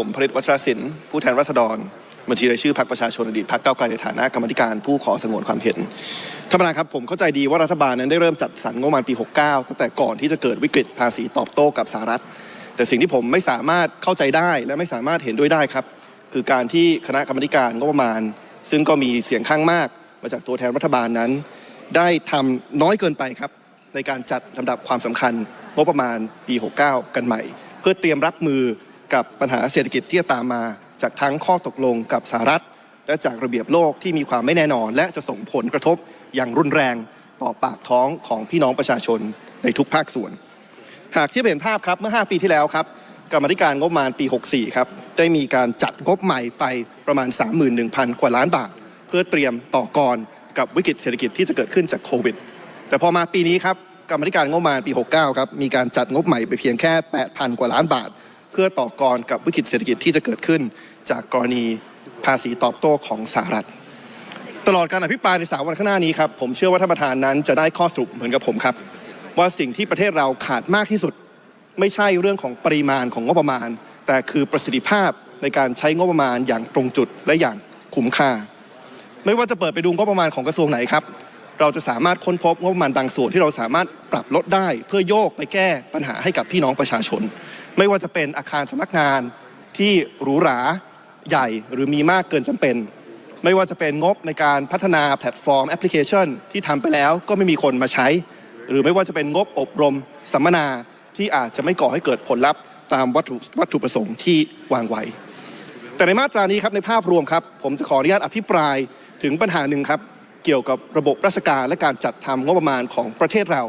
ผมผลิตวัชรศิลป์ผู้แทนราษฎรบัญชีรายชื่อพรรคประชาชนอดีตพรรคก้าวไกลในฐานะกรรมธิการผู้ขอสงวนความเห็นท่านประธานครับผมเข้าใจดีว่ารัฐบาลนั้นได้เริ่มจัดสรรงบประมาณปี 69 ตั้งแต่ก่อนที่จะเกิดวิกฤตภาษีตอบโต้กับสหรัฐ แต่สิ่งที่ผมไม่สามารถเข้าใจได้และไม่สามารถเห็นด้วยได้ครับ คือการที่คณะกรรมธิการงบประมาณ ซึ่งก็มีเสียงข้างมาก มาจากตัวแทนรัฐบาลนั้น ได้ทำน้อยเกินไปครับ ในการจัดลำดับความสำคัญงบประมาณปี 69 กันใหม่ เพื่อเตรียมรับมือ กับปัญหาเศรษฐกิจที่จะตามมา จากทั้งข้อตกลงกับสหรัฐ และจากระเบียบโลกที่มีความไม่แน่นอน และจะส่งผลกระทบอย่างรุนแรงต่อปากท้องของพี่น้องประชาชนในทุกภาคส่วน หากที่เห็นภาพครับเมื่อ 5 ปีที่แล้วครับกรรมธิการงบประมาณปี 64 ครับ ได้มีการจัดงบใหม่ไปประมาณ 31,000 กว่าล้านบาท เพื่อเตรียมต่อกรกับวิกฤตเศรษฐกิจที่จะเกิดขึ้นจากโควิด แต่พอมาปีนี้ครับกรรมธิการงบประมาณปี 69 ครับ มีการจัดงบใหม่ไปเพียงแค่ 8,000 กว่าล้านบาท เพื่อต่อกรกับวิกฤตเศรษฐกิจที่จะเกิดขึ้น จากกรณีภาษีตอบโต้ของสหรัฐ ตลอดการอภิปรายในสามวันข้างหน้านี้ครับผมเชื่อว่าท่านประธานนั้นจะได้ข้อสรุปเหมือนกับผมครับ ว่าสิ่งที่ประเทศเราขาดมากที่สุด ไม่ใช่เรื่องของปริมาณของงบประมาณ แต่คือประสิทธิภาพในการใช้งบประมาณอย่างตรงจุดและอย่างคุ้มค่า ไม่ว่าจะเปิดไปดูงบประมาณของกระทรวงไหนครับเราจะสามารถค้นพบงบประมาณบางส่วนที่เราสามารถปรับลดได้ เพื่อโยกไปแก้ปัญหาให้กับพี่น้องประชาชน ไม่ว่าจะเป็นอาคารสำนักงานที่หรูหราใหญ่หรือมีมากเกินจำเป็น ไม่ว่าจะเป็นงบในการพัฒนาแพลตฟอร์มแอปพลิเคชัน ที่ทำไปแล้วก็ไม่มีคนมาใช้ หรือไม่ว่าจะเป็นงบอบรมสัมมนาที่อาจจะไม่ก่อให้เกิดผลลัพธ์ตามวัตถุวัตถุประสงค์ที่วางไว้ แต่ในมาตรานี้ครับในภาพรวมครับ ผมจะขออนุญาตอภิปรายถึงปัญหาหนึ่งครับ เกี่ยวกับระบบราชการและการจัดทำงบประมาณของประเทศเรา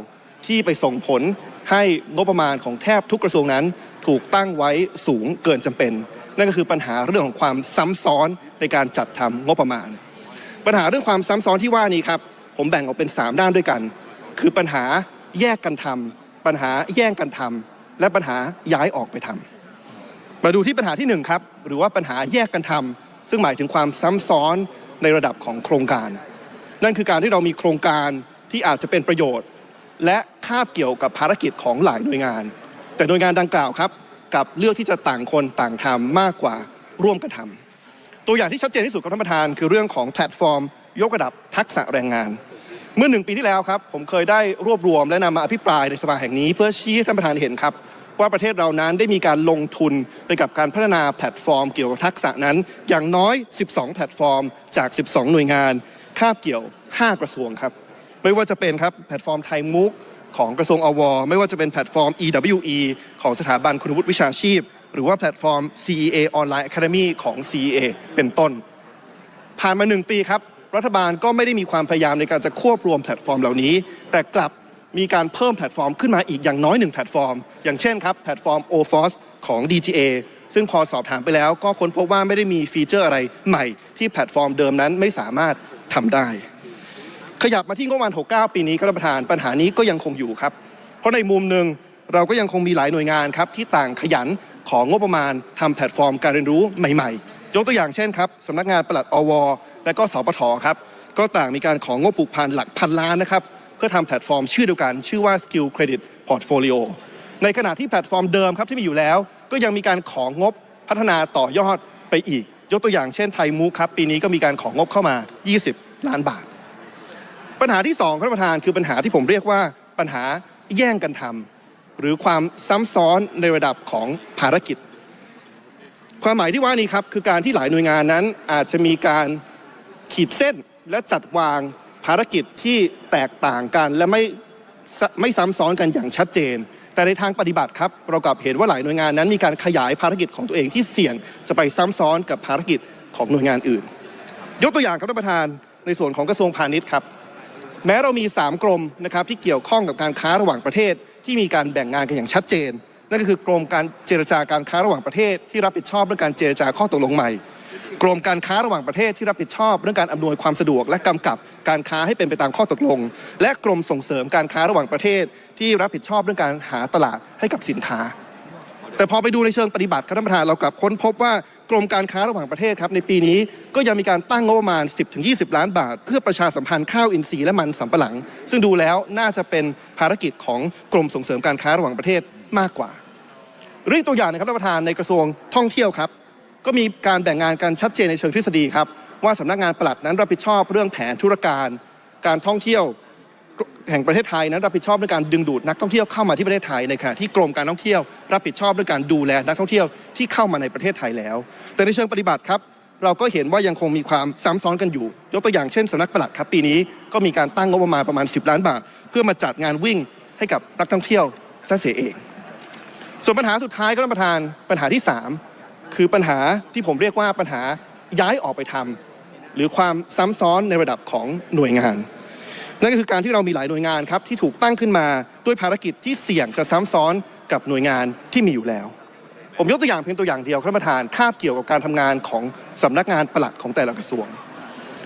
ที่ไปส่งผลให้งบประมาณของแทบทุกกระทรวงนั้น ถูกตั้งไว้สูงเกินจำเป็น นั่นก็คือปัญหาเรื่องของความซ้ำซ้อนในการจัดทำงบประมาณ ปัญหาเรื่องความซ้ำซ้อนที่ว่านี้ครับ ผมแบ่งออกเป็น 3 ด้านด้วยกัน คือปัญหาแยกกันทำปัญหาแย่งกันทำและปัญหาย้ายออกไปทำมาดูที่ปัญหาที่หนึ่งครับหรือว่าปัญหาแยกกันทำซึ่งหมายถึงความซ้ำซ้อนในระดับของโครงการ นั่นคือการที่เรามีโครงการที่อาจจะเป็นประโยชน์ และคาบเกี่ยวกับภารกิจของหลายหน่วยงาน แต่หน่วยงานดังกล่าวครับกับเลือกที่จะต่างคนต่างทำมากกว่าร่วมกันทำตัวอย่างที่ชัดเจนที่สุดครับท่านประธาน คือเรื่องของแพลตฟอร์ม ยกระดับทักษะแรงงาน เมื่อหนึ่งปีที่แล้วครับ ผมเคยได้รวบรวมและนำมาอภิปรายในสภาแห่งนี้ เพื่อชี้ให้ท่านประธานเห็นครับ ว่าประเทศเรานั้นได้มีการลงทุนไปกับการพัฒนาแพลตฟอร์ม เกี่ยวกับทักษะนั้น อย่างน้อย 12 แพลตฟอร์ม จาก 12 หน่วยงานคาบเกี่ยว 5 กระทรวงครับไม่ว่าจะเป็นครับแพลตฟอร์มไทยมุก ของกระทรวงอว ไม่ว่าจะเป็นแพลตฟอร์ม EWE ของสถาบันคุณวุฒิวิชาชีพ หรือว่าแพลตฟอร์ม CEA Online Academy ของ CEA เป็นต้น ผ่านมาหนึ่งปีครับ รัฐบาลก็ไม่ได้มีความพยายามในการจะควบรวมแพลตฟอร์มเหล่านี้ แต่กลับมีการเพิ่มแพลตฟอร์มขึ้นมาอีกอย่างน้อยหนึ่งแพลตฟอร์ม อย่างเช่นครับแพลตฟอร์ม OFOS ของ DGA ซึ่งพอสอบถามไปแล้วก็ค้นพบว่าไม่ได้มีฟีเจอร์อะไรใหม่ ที่แพลตฟอร์มเดิมนั้นไม่สามารถทำได้ ขยับมาที่งบประมาณ 69 ปีนี้ครับท่านประธานปัญหานี้ก็ยังคงอยู่ครับ เพราะในมุมหนึ่งเราก็ยังคงมีหลายหน่วยงานครับที่ต่างขยันของงบประมาณทำแพลตฟอร์มการเรียนรู้ใหม่ๆ ยกตัวอย่างเช่นครับสำนักงานปลัดอว และก็สปทครับก็ต่างมีการของงบผูกพันหลักพันล้านนะครับเพื่อทำแพลตฟอร์มชื่อเดียวกัน ชื่อว่า Skill Credit Portfolio ในขณะที่แพลตฟอร์มเดิมครับที่มีอยู่แล้ว ก็ยังมีการของงบพัฒนาต่อยอดไปอีก ยกตัวอย่างเช่นไทยมูครับปีนี้ก็มีการของงบเข้ามา 20 ล้านบาท ปัญหาที่สองครับท่านประธานคือปัญหาที่ผมเรียกว่าปัญหาแย่งกันทำหรือความซ้ำซ้อนในระดับของภารกิจ ความหมายที่ว่านี้ครับคือการที่หลายหน่วยงานนั้นอาจจะมีการขีดเส้นและจัดวางภารกิจที่แตกต่างกันและไม่ไม่ซ้ำซ้อนกันอย่างชัดเจน แต่ในทางปฏิบัติครับเรากลับเห็นว่าหลายหน่วยงานนั้น มีการขยายภารกิจของตัวเองที่เสี่ยงจะไปซ้ำซ้อนกับภารกิจของหน่วยงานอื่น ยกตัวอย่างครับท่านประธานในส่วนของกระทรวงพาณิชย์ครับ แม้เรามี 3 กรมนะครับที่เกี่ยวข้องกับการค้าระหว่างประเทศ ที่มีการแบ่งงานกันอย่างชัดเจน นั่นก็คือกรมการเจรจาการค้าระหว่างประเทศ ที่รับผิดชอบเรื่องการเจรจาข้อตกลงใหม่ กรมการค้าระหว่างประเทศที่รับผิดชอบเรื่องการอำนวยความสะดวก และกำกับการค้าให้เป็นไปตามข้อตกลง และกรมส่งเสริมการค้าระหว่างประเทศ ที่รับผิดชอบเรื่องการหาตลาดให้กับสินค้า แต่พอไปดูในเชิงปฏิบัติครับท่านประธานเรากลับค้นพบว่า กรมการค้าระหว่างประเทศครับในปีนี้ก็ยังมีการตั้งงบประมาณ 10-20 ล้านบาท เพื่อประชาสัมพันธ์ข้าวอินทรีย์และมันสำปะหลัง ซึ่งดูแล้วน่าจะเป็นภารกิจของกรมส่งเสริมการค้าระหว่างประเทศมากกว่าเรื่องตัวอย่างนะครับท่านประธานในกระทรวงท่องเที่ยวครับ ก็มีการแบ่งงานกันชัดเจนในเชิงทฤษฎีครับว่าสำนักงานปลัดนั้นรับผิดชอบเรื่องแผนธุรการ การท่องเที่ยว แห่งประเทศไทยนั้นรับผิดชอบเรื่องการดึงดูดนักท่องเที่ยวเข้ามาที่ประเทศไทยในขณะที่กรมการท่องเที่ยว รับผิดชอบเรื่องการดูแลนักท่องเที่ยวที่เข้ามาในประเทศไทยแล้ว แต่ในเชิงปฏิบัติครับ เราก็เห็นว่ายังคงมีความซ้ำซ้อนกันอยู่ ยกตัวอย่างเช่นสำนักปลัดครับปีนี้ก็มีการตั้งงบประมาณประมาณ 10 ล้านบาท เพื่อมาจัดงานวิ่งให้กับนักท่องเที่ยวซะเสียเอง ส่วนปัญหาสุดท้ายก็ท่านประธานปัญหาที่ 3 คือปัญหาที่ผมเรียกว่าปัญหาย้ายออกไปทำหรือความซ้ำซ้อนในระดับของหน่วยงาน นั่นก็คือการที่เรามีหลายหน่วยงานครับที่ถูกตั้งขึ้นมาด้วยภารกิจที่เสี่ยงจะซ้ำซ้อนกับหน่วยงานที่มีอยู่แล้ว ผมยกตัวอย่างเพียงตัวอย่างเดียวครับท่านประธานคาบเกี่ยวกับการทำงานของสำนักงานปลัดของแต่ละกระทรวง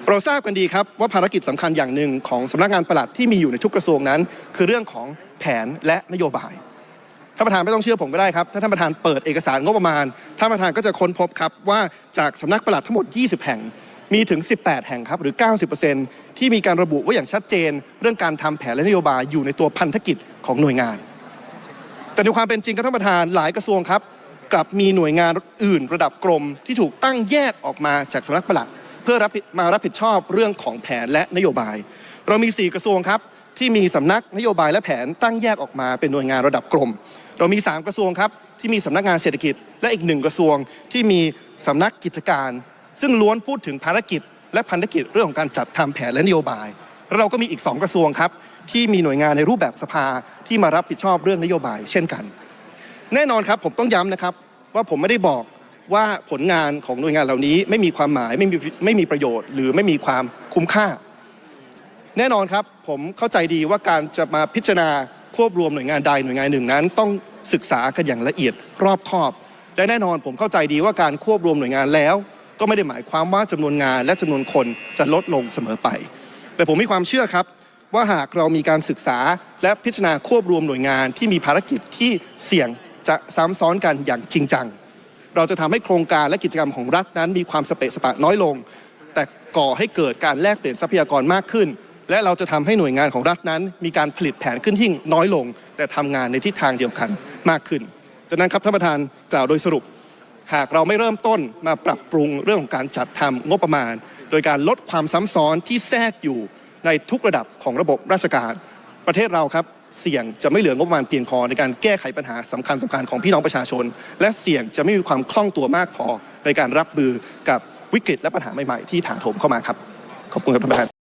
เราทราบกันดีครับว่าภารกิจสำคัญอย่างหนึ่งของสำนักงานปลัดที่มีอยู่ในทุกกระทรวงนั้น คือเรื่องของแผนและนโยบายท่านประธานไม่ต้องเชื่อผมก็ได้ครับถ้าท่านประธานเปิดเอกสารงบประมาณท่านประธานก็จะค้นพบครับว่าจากสำนักปลัดทั้งหมด 20 แห่ง มีถึง 18 แห่งครับหรือ 90%ที่มีการระบุไว้อย่างชัดเจน เรื่องการทำแผนและนโยบายอยู่ในตัวพันธกิจของหน่วยงาน แต่ในความเป็นจริงครับท่านประธานหลายกระทรวงครับ กลับมีหน่วยงานอื่นระดับกรม ที่ถูกตั้งแยกออกมาจากสำนักปลัด เพื่อรับมารับผิดชอบเรื่องของแผนและนโยบาย เรามี 4 กระทรวงครับที่มีสำนักนโยบายและแผนตั้งแยกออกมาเป็นหน่วยงานระดับกรม เรามี 3 กระทรวงครับที่มีสำนักงานเศรษฐกิจ และอีกหนึ่งกระทรวงที่มีสำนักกิจการ ซึ่งล้วนพูดถึงภารกิจ และพันธกิจเรื่องของการจัดทำแผนและนโยบายแล้วเราก็มีอีก 2 กระทรวงครับ ที่มีหน่วยงานในรูปแบบสภาที่มารับผิดชอบเรื่องนโยบาย เช่นกัน แน่นอนครับผมต้องย้ำนะครับ ว่าผมไม่ได้บอกว่าผลงานของหน่วยงานเหล่านี้ ไม่มีความหมายไม่มีไม่มีประโยชน์ หรือไม่มีความคุ้มค่า แน่นอนครับผมเข้าใจดีว่าการจะมาพิจารณาควบรวมหน่วยงานใดหน่วยงานหนึ่งนั้น ต้องศึกษากันอย่างละเอียดรอบคอบและแน่นอนผมเข้าใจดีว่าการควบรวมหน่วยงานแล้ว ก็ไม่ได้หมายความว่าจำนวนงานและจำนวนคนจะลดลงเสมอไป แต่ผมมีความเชื่อครับว่าหากเรามีการศึกษาและพิจารณาควบรวมหน่วยงานที่มีภารกิจที่เสี่ยงจะซ้ำซ้อนกันอย่างจริงจัง เราจะทำให้โครงการและกิจกรรมของรัฐนั้น มีความสเปะสปะน้อยลง แต่ก่อให้เกิดการแลกเปลี่ยนทรัพยากรมากขึ้น และเราจะทำให้หน่วยงานของรัฐนั้น มีการผลิตแผนขึ้นที่น้อยลง แต่ทำงานในทิศทางเดียวกันมากขึ้นดังนั้นครับท่านประธานกล่าวโดยสรุป หากเราไม่เริ่มต้นมาปรับปรุงเรื่องของการจัดทำงบประมาณ โดยการลดความซ้ำซ้อนที่แทรกอยู่ในทุกระดับของระบบราชการ ประเทศเราครับเสี่ยงจะไม่เหลืองบประมาณเพียงพอในการแก้ไขปัญหาสำคัญสำคัญของพี่น้องประชาชน และเสี่ยงจะไม่มีความคล่องตัวมากพอในการรับมือกับวิกฤตและปัญหาใหม่ๆที่ถาโถมเข้ามาครับขอบคุณครับท่านประธาน